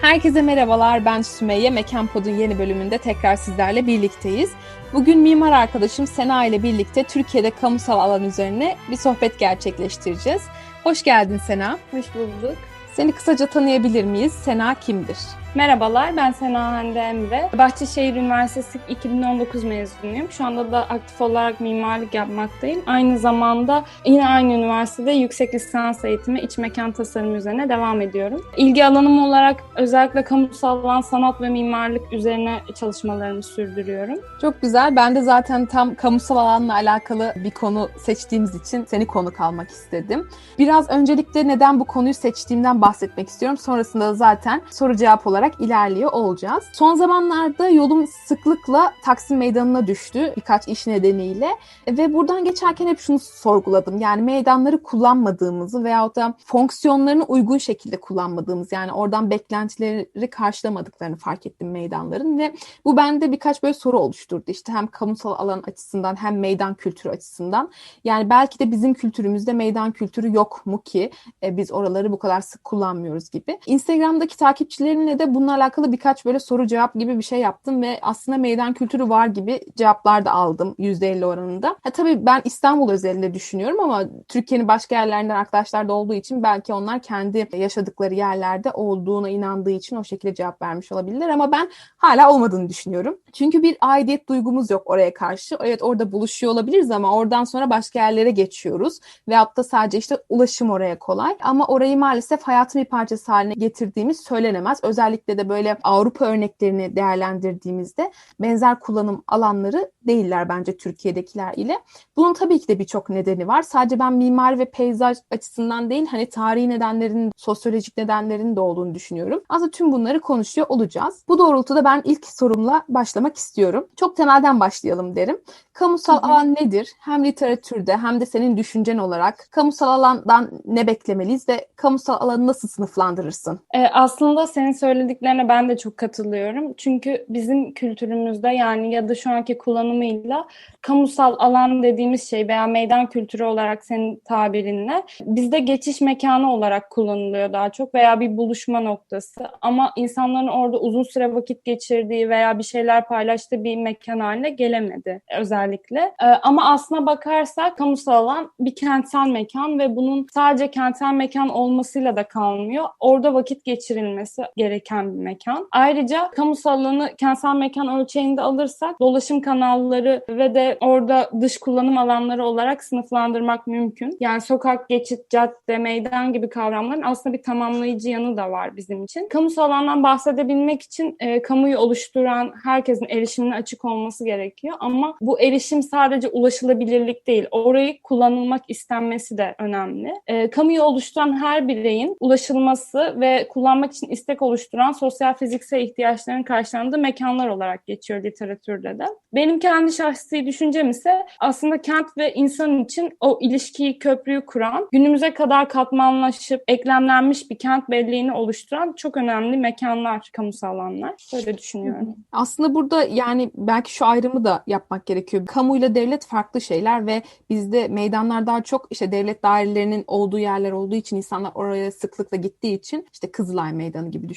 Herkese merhabalar, ben Sümeyye. Mekan Pod'un yeni bölümünde tekrar sizlerle birlikteyiz. Bugün mimar arkadaşım Sena ile birlikte Türkiye'de kamusal alan üzerine bir sohbet gerçekleştireceğiz. Hoş geldin Sena. Hoş bulduk. Seni kısaca tanıyabilir miyiz? Sena kimdir? Merhabalar, ben Sena Hande Emre. Bahçeşehir Üniversitesi 2019 mezunuyum. Şu anda da aktif olarak mimarlık yapmaktayım. Aynı zamanda yine aynı üniversitede yüksek lisans eğitimi iç mekan tasarım üzerine devam ediyorum. İlgi alanım olarak özellikle kamusal alan sanat ve mimarlık üzerine çalışmalarımı sürdürüyorum. Çok güzel. Ben de zaten tam kamusal alanla alakalı bir konu seçtiğimiz için seni konuk almak istedim. Biraz öncelikle neden bu konuyu seçtiğimden bahsetmek istiyorum. Sonrasında da zaten soru cevap olarak olarak ilerliyor olacağız. Son zamanlarda yolum sıklıkla Taksim Meydanı'na düştü birkaç iş nedeniyle ve buradan geçerken hep şunu sorguladım. Yani meydanları kullanmadığımızı veyahut da fonksiyonlarını uygun şekilde kullanmadığımız yani oradan beklentileri karşılamadıklarını fark ettim meydanların ve bu bende birkaç böyle soru oluşturdu. İşte hem kamusal alan açısından hem meydan kültürü açısından. Yani belki de bizim kültürümüzde meydan kültürü yok mu ki e, biz oraları bu kadar sık kullanmıyoruz gibi. Instagram'daki takipçilerimle de bununla alakalı birkaç böyle soru cevap gibi bir şey yaptım ve aslında meydan kültürü var gibi cevaplar da aldım %50 oranında. Ha, tabii ben İstanbul özelinde düşünüyorum ama Türkiye'nin başka yerlerinden arkadaşlar da olduğu için belki onlar kendi yaşadıkları yerlerde olduğuna inandığı için o şekilde cevap vermiş olabilirler ama ben hala olmadığını düşünüyorum. Çünkü bir aidiyet duygumuz yok oraya karşı. Evet orada buluşuyor olabiliriz ama oradan sonra başka yerlere geçiyoruz. Veyahut da sadece işte ulaşım oraya kolay. Ama orayı maalesef hayatın bir parçası haline getirdiğimiz söylenemez. Özellikle özellikle de böyle Avrupa örneklerini değerlendirdiğimizde benzer kullanım alanları değiller bence Türkiye'dekiler ile. Bunun tabii ki de birçok nedeni var. Sadece ben mimari ve peyzaj açısından değil hani tarihi nedenlerin, sosyolojik nedenlerin de olduğunu düşünüyorum. Aslında tüm bunları konuşuyor olacağız. Bu doğrultuda ben ilk sorumla başlamak istiyorum. Çok temelden başlayalım derim. Kamusal hı hı. alan nedir? Hem literatürde hem de senin düşüncen olarak kamusal alandan ne beklemeliyiz ve kamusal alanı nasıl sınıflandırırsın? Ee, aslında senin söylediklerine ben de çok katılıyorum. Çünkü bizim kültürümüzde yani ya da şu anki kullanımıyla kamusal alan dediğimiz şey veya meydan kültürü olarak senin tabirinle bizde geçiş mekanı olarak kullanılıyor daha çok veya bir buluşma noktası. Ama insanların orada uzun süre vakit geçirdiği veya bir şeyler paylaştığı bir mekan haline gelemedi özellikle özellikle. E, ama aslına bakarsak kamusal alan bir kentsel mekan ve bunun sadece kentsel mekan olmasıyla da kalmıyor. Orada vakit geçirilmesi gereken bir mekan. Ayrıca kamusal alanı kentsel mekan ölçeğinde alırsak dolaşım kanalları ve de orada dış kullanım alanları olarak sınıflandırmak mümkün. Yani sokak, geçit, cadde, meydan gibi kavramların aslında bir tamamlayıcı yanı da var bizim için. Kamusal alandan bahsedebilmek için e, kamuyu oluşturan herkesin erişimine açık olması gerekiyor. Ama bu erişim sadece ulaşılabilirlik değil, orayı kullanılmak istenmesi de önemli. E, kamuyu oluşturan her bireyin ulaşılması ve kullanmak için istek oluşturan sosyal fiziksel ihtiyaçların karşılandığı mekanlar olarak geçiyor literatürde de. Benim kendi şahsi düşüncem ise aslında kent ve insan için o ilişkiyi, köprüyü kuran, günümüze kadar katmanlaşıp eklemlenmiş bir kent belleğini oluşturan çok önemli mekanlar, kamusal alanlar. Böyle düşünüyorum. Aslında burada yani belki şu ayrımı da yapmak gerekiyor kamuyla devlet farklı şeyler ve bizde meydanlar daha çok işte devlet dairelerinin olduğu yerler olduğu için insanlar oraya sıklıkla gittiği için işte Kızılay Meydanı gibi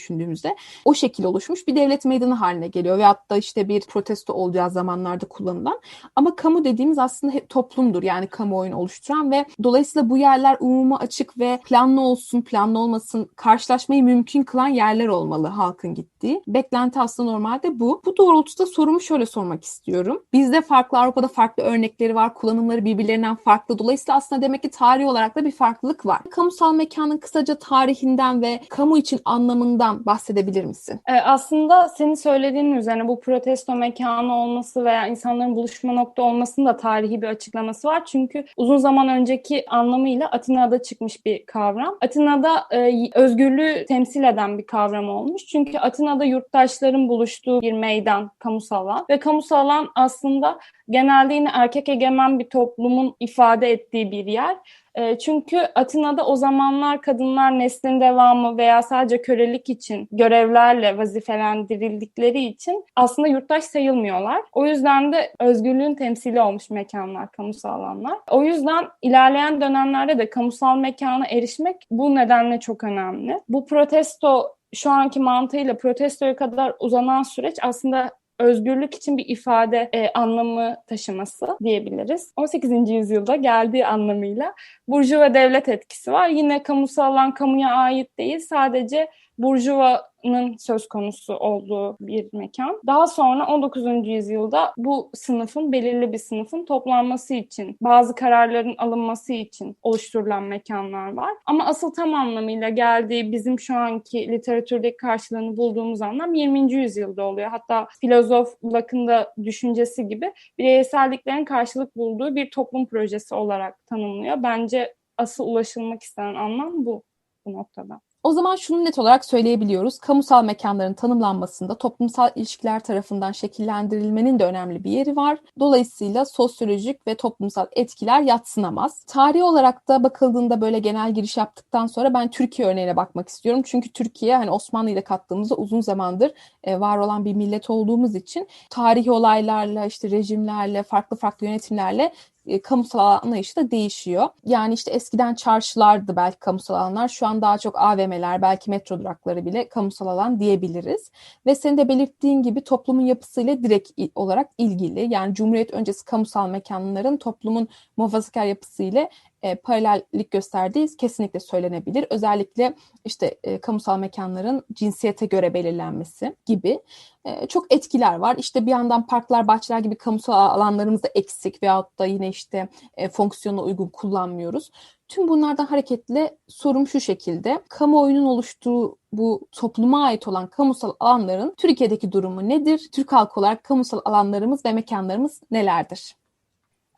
düşündüğümüzde o şekil oluşmuş bir devlet meydanı haline geliyor ve hatta işte bir protesto olacağı zamanlarda kullanılan. Ama kamu dediğimiz aslında hep toplumdur yani kamuoyunu oluşturan ve dolayısıyla bu yerler umuma açık ve planlı olsun planlı olmasın karşılaşmayı mümkün kılan yerler olmalı halkın gittiği. Beklenti aslında normalde bu. Bu doğrultuda sorumu şöyle sormak istiyorum. Bizde farklı Avrupa'da farklı örnekleri var. Kullanımları birbirlerinden farklı. Dolayısıyla aslında demek ki tarih olarak da bir farklılık var. Kamusal mekanın kısaca tarihinden ve kamu için anlamından bahsedebilir misin? Ee, aslında senin söylediğin üzerine bu protesto mekanı olması veya insanların buluşma nokta olmasının da tarihi bir açıklaması var. Çünkü uzun zaman önceki anlamıyla Atina'da çıkmış bir kavram. Atina'da e, özgürlüğü temsil eden bir kavram olmuş. Çünkü Atina'da yurttaşların buluştuğu bir meydan, kamusal alan ve kamusal alan aslında genelde yine erkek egemen bir toplumun ifade ettiği bir yer. E, çünkü Atina'da o zamanlar kadınlar neslin devamı veya sadece kölelik için görevlerle vazifelendirildikleri için aslında yurttaş sayılmıyorlar. O yüzden de özgürlüğün temsili olmuş mekanlar, kamusal alanlar. O yüzden ilerleyen dönemlerde de kamusal mekana erişmek bu nedenle çok önemli. Bu protesto şu anki mantığıyla protestoya kadar uzanan süreç aslında özgürlük için bir ifade e, anlamı taşıması diyebiliriz. 18. yüzyılda geldiği anlamıyla burjuva devlet etkisi var. Yine kamusal alan kamuya ait değil. Sadece Burjuva'nın söz konusu olduğu bir mekan. Daha sonra 19. yüzyılda bu sınıfın, belirli bir sınıfın toplanması için, bazı kararların alınması için oluşturulan mekanlar var. Ama asıl tam anlamıyla geldiği bizim şu anki literatürdeki karşılığını bulduğumuz anlam 20. yüzyılda oluyor. Hatta filozof Locke'ın da düşüncesi gibi bireyselliklerin karşılık bulduğu bir toplum projesi olarak tanımlıyor. Bence asıl ulaşılmak istenen anlam bu bu noktada. O zaman şunu net olarak söyleyebiliyoruz. Kamusal mekanların tanımlanmasında toplumsal ilişkiler tarafından şekillendirilmenin de önemli bir yeri var. Dolayısıyla sosyolojik ve toplumsal etkiler yatsınamaz. Tarih olarak da bakıldığında böyle genel giriş yaptıktan sonra ben Türkiye örneğine bakmak istiyorum. Çünkü Türkiye hani Osmanlı ile kattığımızda uzun zamandır e, var olan bir millet olduğumuz için tarihi olaylarla, işte rejimlerle, farklı farklı yönetimlerle e, kamusal anlayışı da değişiyor. Yani işte eskiden çarşılardı belki kamusal alanlar. Şu an daha çok AVM'ler, belki metro durakları bile kamusal alan diyebiliriz. Ve senin de belirttiğin gibi toplumun yapısıyla direkt olarak ilgili. Yani Cumhuriyet öncesi kamusal mekanların toplumun muhafazakar yapısıyla e, paralellik gösterdiği kesinlikle söylenebilir. Özellikle işte e, kamusal mekanların cinsiyete göre belirlenmesi gibi e, çok etkiler var. İşte bir yandan parklar, bahçeler gibi kamusal alanlarımız da eksik veyahut da yine işte e, fonksiyona uygun kullanmıyoruz. Tüm bunlardan hareketle sorum şu şekilde. Kamuoyunun oluştuğu bu topluma ait olan kamusal alanların Türkiye'deki durumu nedir? Türk halkı olarak kamusal alanlarımız ve mekanlarımız nelerdir?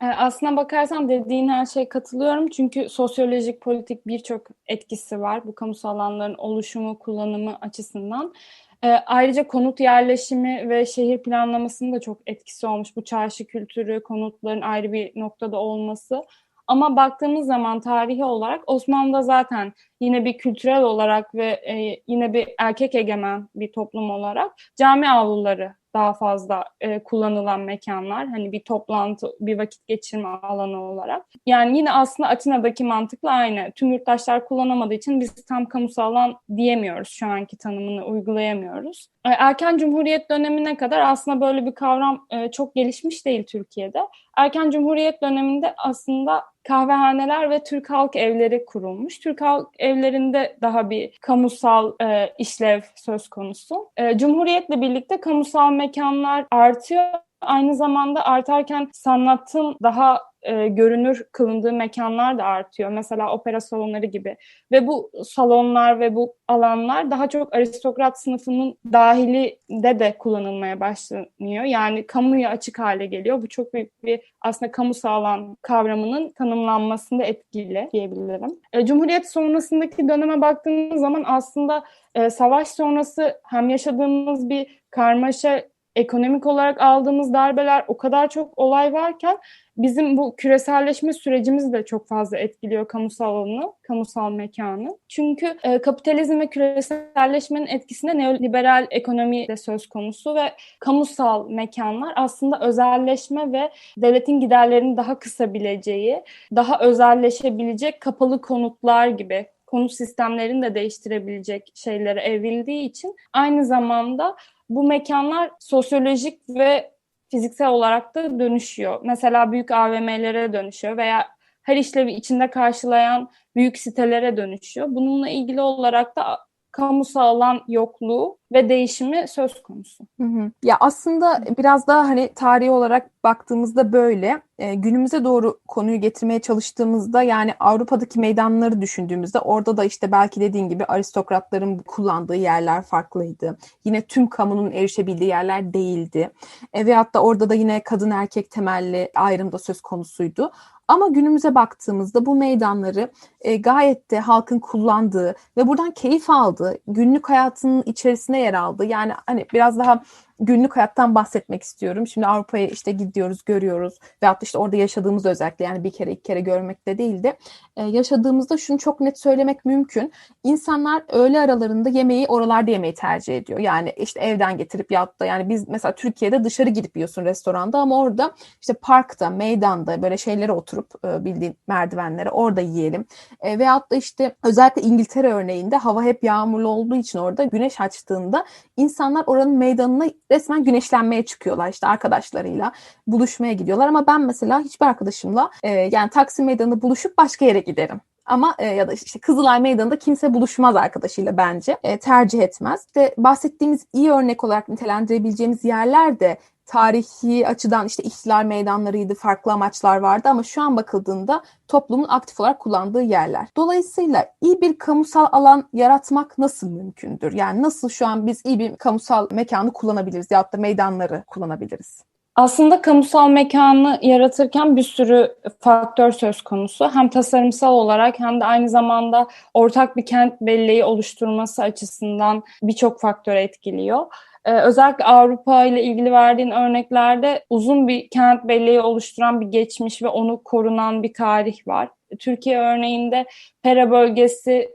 E, aslına bakarsan dediğin her şeye katılıyorum. Çünkü sosyolojik, politik birçok etkisi var bu kamusal alanların oluşumu, kullanımı açısından. E, ayrıca konut yerleşimi ve şehir planlamasının da çok etkisi olmuş. Bu çarşı kültürü, konutların ayrı bir noktada olması. Ama baktığımız zaman tarihi olarak Osmanlı'da zaten yine bir kültürel olarak ve e, yine bir erkek egemen bir toplum olarak cami avluları daha fazla e, kullanılan mekanlar. Hani bir toplantı, bir vakit geçirme alanı olarak. Yani yine aslında Atina'daki mantıkla aynı. Tüm yurttaşlar kullanamadığı için biz tam kamusal alan diyemiyoruz. Şu anki tanımını uygulayamıyoruz. Erken Cumhuriyet dönemine kadar aslında böyle bir kavram e, çok gelişmiş değil Türkiye'de. Erken Cumhuriyet döneminde aslında kahvehaneler ve Türk halk evleri kurulmuş. Türk halk evlerinde daha bir kamusal e, işlev söz konusu. E, Cumhuriyetle birlikte kamusal mekanlar artıyor aynı zamanda artarken sanatın daha e, görünür kılındığı mekanlar da artıyor. Mesela opera salonları gibi. Ve bu salonlar ve bu alanlar daha çok aristokrat sınıfının dahilinde de kullanılmaya başlanıyor. Yani kamuya açık hale geliyor. Bu çok büyük bir aslında kamu sağlan kavramının tanımlanmasında etkili diyebilirim. E, Cumhuriyet sonrasındaki döneme baktığımız zaman aslında e, savaş sonrası hem yaşadığımız bir karmaşa ekonomik olarak aldığımız darbeler o kadar çok olay varken bizim bu küreselleşme sürecimizi de çok fazla etkiliyor kamusal alanı, kamusal mekanı. Çünkü e, kapitalizm ve küreselleşmenin etkisinde neoliberal ekonomi de söz konusu ve kamusal mekanlar aslında özelleşme ve devletin giderlerini daha kısabileceği, daha özelleşebilecek kapalı konutlar gibi konut sistemlerini de değiştirebilecek şeylere evrildiği için aynı zamanda bu mekanlar sosyolojik ve fiziksel olarak da dönüşüyor. Mesela büyük AVM'lere dönüşüyor veya her işlevi içinde karşılayan büyük sitelere dönüşüyor. Bununla ilgili olarak da kamusal alan yokluğu ve değişimi söz konusu. Hı hı. Ya aslında biraz daha hani tarihi olarak baktığımızda böyle e, günümüze doğru konuyu getirmeye çalıştığımızda yani Avrupa'daki meydanları düşündüğümüzde orada da işte belki dediğin gibi aristokratların kullandığı yerler farklıydı. Yine tüm kamunun erişebildiği yerler değildi. E, veyahut da orada da yine kadın erkek temelli ayrım da söz konusuydu. Ama günümüze baktığımızda bu meydanları e, gayet de halkın kullandığı ve buradan keyif aldığı, günlük hayatının içerisine yer aldığı yani hani biraz daha günlük hayattan bahsetmek istiyorum. Şimdi Avrupa'ya işte gidiyoruz, görüyoruz veyahut da işte orada yaşadığımız özellikle yani bir kere iki kere görmekte değil de e, yaşadığımızda şunu çok net söylemek mümkün. İnsanlar öğle aralarında yemeği oralarda yemeyi tercih ediyor. Yani işte evden getirip yahut da yani biz mesela Türkiye'de dışarı gidip yiyorsun restoranda ama orada işte parkta, meydanda böyle şeylere oturup e, bildiğin merdivenlere orada yiyelim. E, veyahut da işte özellikle İngiltere örneğinde hava hep yağmurlu olduğu için orada güneş açtığında insanlar oranın meydanına resmen güneşlenmeye çıkıyorlar işte arkadaşlarıyla buluşmaya gidiyorlar ama ben mesela hiçbir arkadaşımla e, yani Taksim Meydanı'nda buluşup başka yere giderim. Ama e, ya da işte Kızılay Meydanı'nda kimse buluşmaz arkadaşıyla bence. E, tercih etmez. İşte bahsettiğimiz iyi örnek olarak nitelendirebileceğimiz yerler de tarihi açıdan işte ihtilal meydanlarıydı, farklı amaçlar vardı ama şu an bakıldığında toplumun aktif olarak kullandığı yerler. Dolayısıyla iyi bir kamusal alan yaratmak nasıl mümkündür? Yani nasıl şu an biz iyi bir kamusal mekanı kullanabiliriz ya da meydanları kullanabiliriz? Aslında kamusal mekanı yaratırken bir sürü faktör söz konusu. Hem tasarımsal olarak hem de aynı zamanda ortak bir kent belleği oluşturması açısından birçok faktör etkiliyor. Ee, özellikle Avrupa ile ilgili verdiğin örneklerde uzun bir kent belleği oluşturan bir geçmiş ve onu korunan bir tarih var. Türkiye örneğinde Pera bölgesi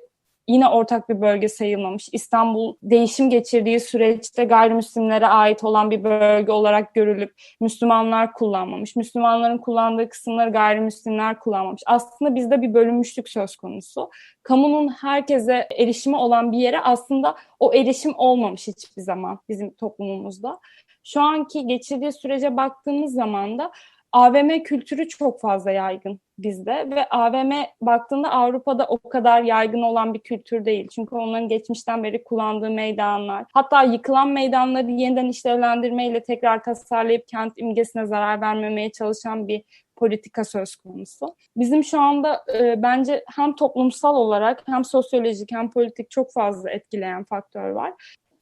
yine ortak bir bölge sayılmamış. İstanbul değişim geçirdiği süreçte gayrimüslimlere ait olan bir bölge olarak görülüp Müslümanlar kullanmamış. Müslümanların kullandığı kısımları gayrimüslimler kullanmamış. Aslında bizde bir bölünmüşlük söz konusu. Kamunun herkese erişimi olan bir yere aslında o erişim olmamış hiçbir zaman bizim toplumumuzda. Şu anki geçirdiği sürece baktığımız zaman da AVM kültürü çok fazla yaygın bizde ve AVM baktığında Avrupa'da o kadar yaygın olan bir kültür değil. Çünkü onların geçmişten beri kullandığı meydanlar, hatta yıkılan meydanları yeniden işlevlendirmeyle tekrar tasarlayıp kent imgesine zarar vermemeye çalışan bir politika söz konusu. Bizim şu anda e, bence hem toplumsal olarak hem sosyolojik hem politik çok fazla etkileyen faktör var.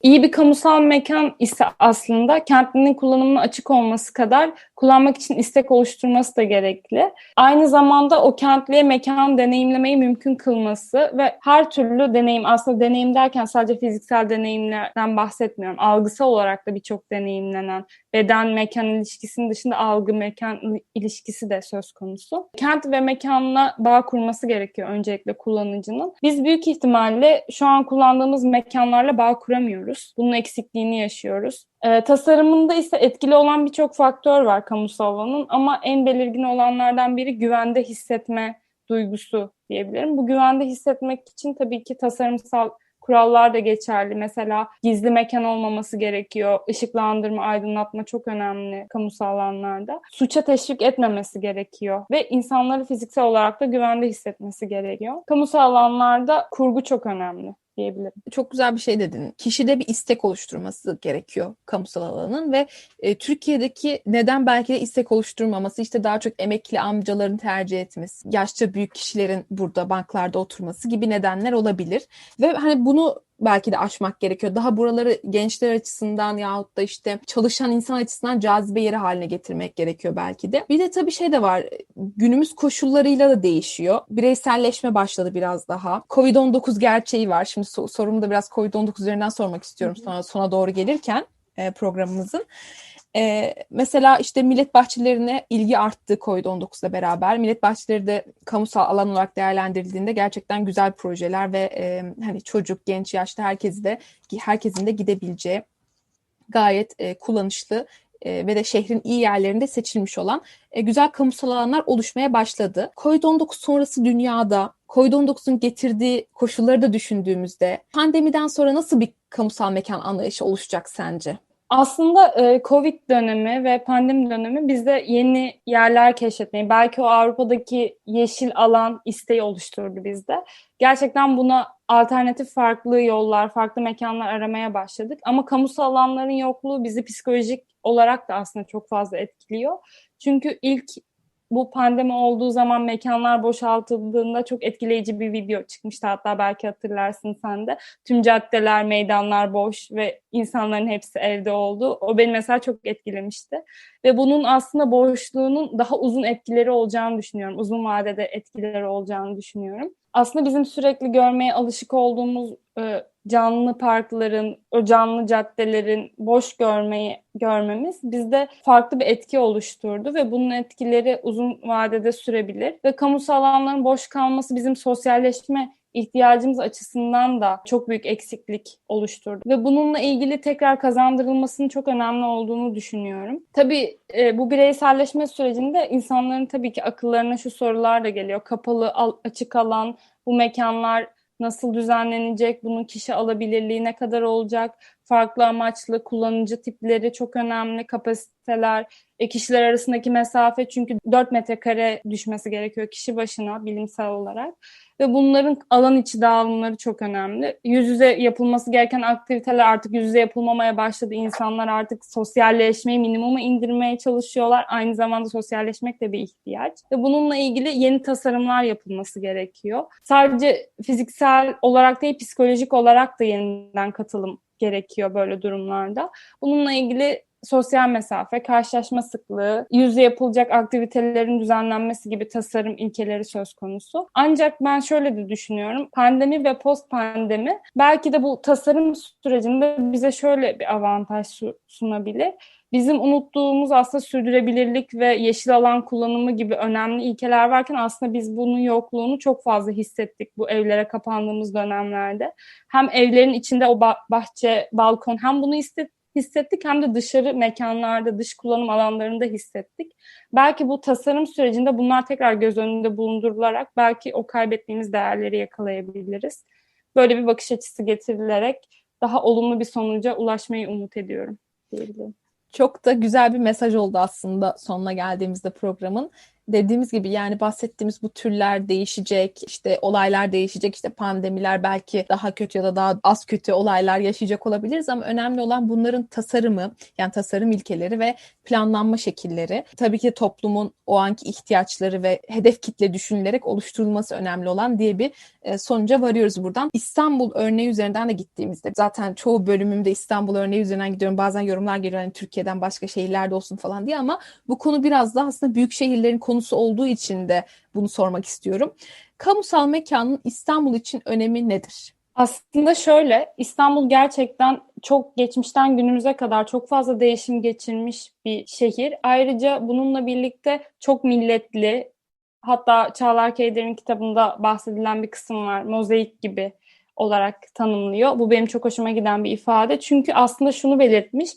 İyi bir kamusal mekan ise aslında kentlinin kullanımına açık olması kadar kullanmak için istek oluşturması da gerekli. Aynı zamanda o kentliye mekan deneyimlemeyi mümkün kılması ve her türlü deneyim aslında deneyim derken sadece fiziksel deneyimlerden bahsetmiyorum. Algısal olarak da birçok deneyimlenen beden mekan ilişkisinin dışında algı mekan ilişkisi de söz konusu. Kent ve mekanla bağ kurması gerekiyor öncelikle kullanıcının. Biz büyük ihtimalle şu an kullandığımız mekanlarla bağ kuramıyoruz. Bunun eksikliğini yaşıyoruz. E, tasarımında ise etkili olan birçok faktör var kamusal alanın ama en belirgin olanlardan biri güvende hissetme duygusu diyebilirim. Bu güvende hissetmek için tabii ki tasarımsal kurallar da geçerli. Mesela gizli mekan olmaması gerekiyor. Işıklandırma, aydınlatma çok önemli kamusal alanlarda. Suça teşvik etmemesi gerekiyor ve insanları fiziksel olarak da güvende hissetmesi gerekiyor. Kamusal alanlarda kurgu çok önemli diyebilirim. Çok güzel bir şey dedin. Kişide bir istek oluşturması gerekiyor kamusal alanın ve e, Türkiye'deki neden belki de istek oluşturmaması işte daha çok emekli amcaların tercih etmesi, yaşça büyük kişilerin burada banklarda oturması gibi nedenler olabilir. Ve hani bunu belki de aşmak gerekiyor. Daha buraları gençler açısından yahut da işte çalışan insan açısından cazibe yeri haline getirmek gerekiyor belki de. Bir de tabii şey de var. Günümüz koşullarıyla da değişiyor. Bireyselleşme başladı biraz daha. Covid-19 gerçeği var. Şimdi sorumu da biraz Covid-19 üzerinden sormak istiyorum sonra sona doğru gelirken e, programımızın. Ee, mesela işte millet bahçelerine ilgi arttı COVID-19'la beraber. Millet bahçeleri de kamusal alan olarak değerlendirildiğinde gerçekten güzel projeler ve e, hani çocuk, genç, yaşlı herkesi de herkesin de gidebileceği gayet e, kullanışlı e, ve de şehrin iyi yerlerinde seçilmiş olan e, güzel kamusal alanlar oluşmaya başladı. COVID-19 sonrası dünyada COVID-19'un getirdiği koşulları da düşündüğümüzde pandemiden sonra nasıl bir kamusal mekan anlayışı oluşacak sence? Aslında e, Covid dönemi ve pandemi dönemi bizde yeni yerler keşfetmeyi, belki o Avrupa'daki yeşil alan isteği oluşturdu bizde. Gerçekten buna alternatif farklı yollar, farklı mekanlar aramaya başladık. Ama kamusal alanların yokluğu bizi psikolojik olarak da aslında çok fazla etkiliyor. Çünkü ilk bu pandemi olduğu zaman mekanlar boşaltıldığında çok etkileyici bir video çıkmıştı. Hatta belki hatırlarsın sen de. Tüm caddeler, meydanlar boş ve insanların hepsi evde oldu. O beni mesela çok etkilemişti. Ve bunun aslında boşluğunun daha uzun etkileri olacağını düşünüyorum. Uzun vadede etkileri olacağını düşünüyorum. Aslında bizim sürekli görmeye alışık olduğumuz e, canlı parkların, o canlı caddelerin boş görmeyi görmemiz bizde farklı bir etki oluşturdu ve bunun etkileri uzun vadede sürebilir ve kamusal alanların boş kalması bizim sosyalleşme ihtiyacımız açısından da çok büyük eksiklik oluşturdu. Ve bununla ilgili tekrar kazandırılmasının çok önemli olduğunu düşünüyorum. Tabii e, bu bireyselleşme sürecinde insanların tabii ki akıllarına şu sorular da geliyor. Kapalı, açık alan, bu mekanlar nasıl düzenlenecek, bunun kişi alabilirliği ne kadar olacak, farklı amaçlı kullanıcı tipleri çok önemli, kapasiteler, e, kişiler arasındaki mesafe çünkü 4 metrekare düşmesi gerekiyor kişi başına bilimsel olarak ve bunların alan içi dağılımları çok önemli. Yüz yüze yapılması gereken aktiviteler artık yüz yüze yapılmamaya başladı. İnsanlar artık sosyalleşmeyi minimuma indirmeye çalışıyorlar. Aynı zamanda sosyalleşmek de bir ihtiyaç. Ve bununla ilgili yeni tasarımlar yapılması gerekiyor. Sadece fiziksel olarak değil psikolojik olarak da yeniden katılım gerekiyor böyle durumlarda. Bununla ilgili sosyal mesafe, karşılaşma sıklığı, yüzde yapılacak aktivitelerin düzenlenmesi gibi tasarım ilkeleri söz konusu. Ancak ben şöyle de düşünüyorum. Pandemi ve post pandemi belki de bu tasarım sürecinde bize şöyle bir avantaj sunabilir. Bizim unuttuğumuz aslında sürdürülebilirlik ve yeşil alan kullanımı gibi önemli ilkeler varken aslında biz bunun yokluğunu çok fazla hissettik bu evlere kapandığımız dönemlerde. Hem evlerin içinde o bahçe, balkon hem bunu hissettik hem de dışarı mekanlarda, dış kullanım alanlarında hissettik. Belki bu tasarım sürecinde bunlar tekrar göz önünde bulundurularak belki o kaybettiğimiz değerleri yakalayabiliriz. Böyle bir bakış açısı getirilerek daha olumlu bir sonuca ulaşmayı umut ediyorum diyebilirim. Çok da güzel bir mesaj oldu aslında sonuna geldiğimizde programın dediğimiz gibi yani bahsettiğimiz bu türler değişecek, işte olaylar değişecek, işte pandemiler belki daha kötü ya da daha az kötü olaylar yaşayacak olabiliriz ama önemli olan bunların tasarımı, yani tasarım ilkeleri ve planlanma şekilleri. Tabii ki toplumun o anki ihtiyaçları ve hedef kitle düşünülerek oluşturulması önemli olan diye bir e, sonuca varıyoruz buradan. İstanbul örneği üzerinden de gittiğimizde zaten çoğu bölümümde İstanbul örneği üzerinden gidiyorum. Bazen yorumlar geliyor hani Türkiye'den başka şehirlerde olsun falan diye ama bu konu biraz daha aslında büyük şehirlerin konusu olduğu için de bunu sormak istiyorum. Kamusal mekanın İstanbul için önemi nedir? Aslında şöyle, İstanbul gerçekten çok geçmişten günümüze kadar çok fazla değişim geçirmiş bir şehir. Ayrıca bununla birlikte çok milletli, hatta Çağlar Keyder'in kitabında bahsedilen bir kısım var, mozaik gibi olarak tanımlıyor. Bu benim çok hoşuma giden bir ifade. Çünkü aslında şunu belirtmiş,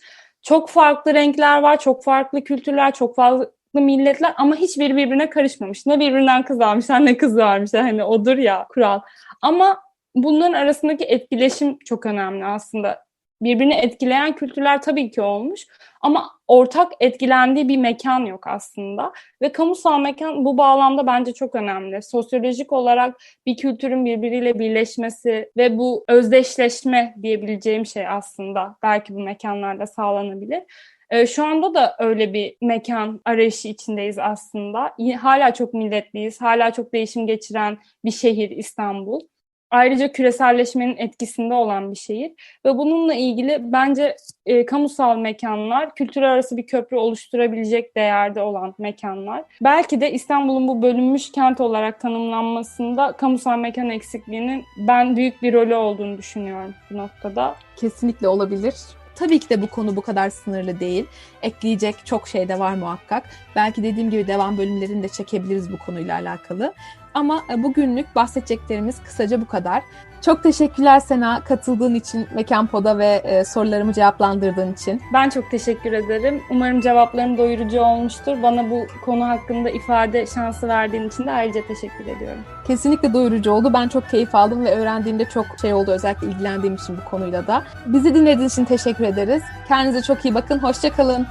çok farklı renkler var, çok farklı kültürler, çok farklı milletler ama hiçbiri birbirine karışmamış. Ne birbirinden kız almışlar ne kız varmışlar. Hani odur ya kural. Ama bunların arasındaki etkileşim çok önemli aslında. Birbirini etkileyen kültürler tabii ki olmuş ama ortak etkilendiği bir mekan yok aslında. Ve kamusal mekan bu bağlamda bence çok önemli. Sosyolojik olarak bir kültürün birbiriyle birleşmesi ve bu özdeşleşme diyebileceğim şey aslında belki bu mekanlarda sağlanabilir. Ee, şu anda da öyle bir mekan arayışı içindeyiz aslında. Hala çok milletliyiz, hala çok değişim geçiren bir şehir İstanbul ayrıca küreselleşmenin etkisinde olan bir şehir ve bununla ilgili bence e, kamusal mekanlar kültür arası bir köprü oluşturabilecek değerde olan mekanlar. Belki de İstanbul'un bu bölünmüş kent olarak tanımlanmasında kamusal mekan eksikliğinin ben büyük bir rolü olduğunu düşünüyorum bu noktada. Kesinlikle olabilir. Tabii ki de bu konu bu kadar sınırlı değil. Ekleyecek çok şey de var muhakkak. Belki dediğim gibi devam bölümlerini de çekebiliriz bu konuyla alakalı. Ama e, bugünlük bahsedeceklerimiz kısaca bu kadar. Çok teşekkürler Sena katıldığın için Mekan Pod'a ve e, sorularımı cevaplandırdığın için. Ben çok teşekkür ederim. Umarım cevaplarım doyurucu olmuştur. Bana bu konu hakkında ifade şansı verdiğin için de ayrıca teşekkür ediyorum. Kesinlikle doyurucu oldu. Ben çok keyif aldım ve öğrendiğimde çok şey oldu özellikle ilgilendiğim için bu konuyla da. Bizi dinlediğiniz için teşekkür ederiz. Kendinize çok iyi bakın. Hoşçakalın.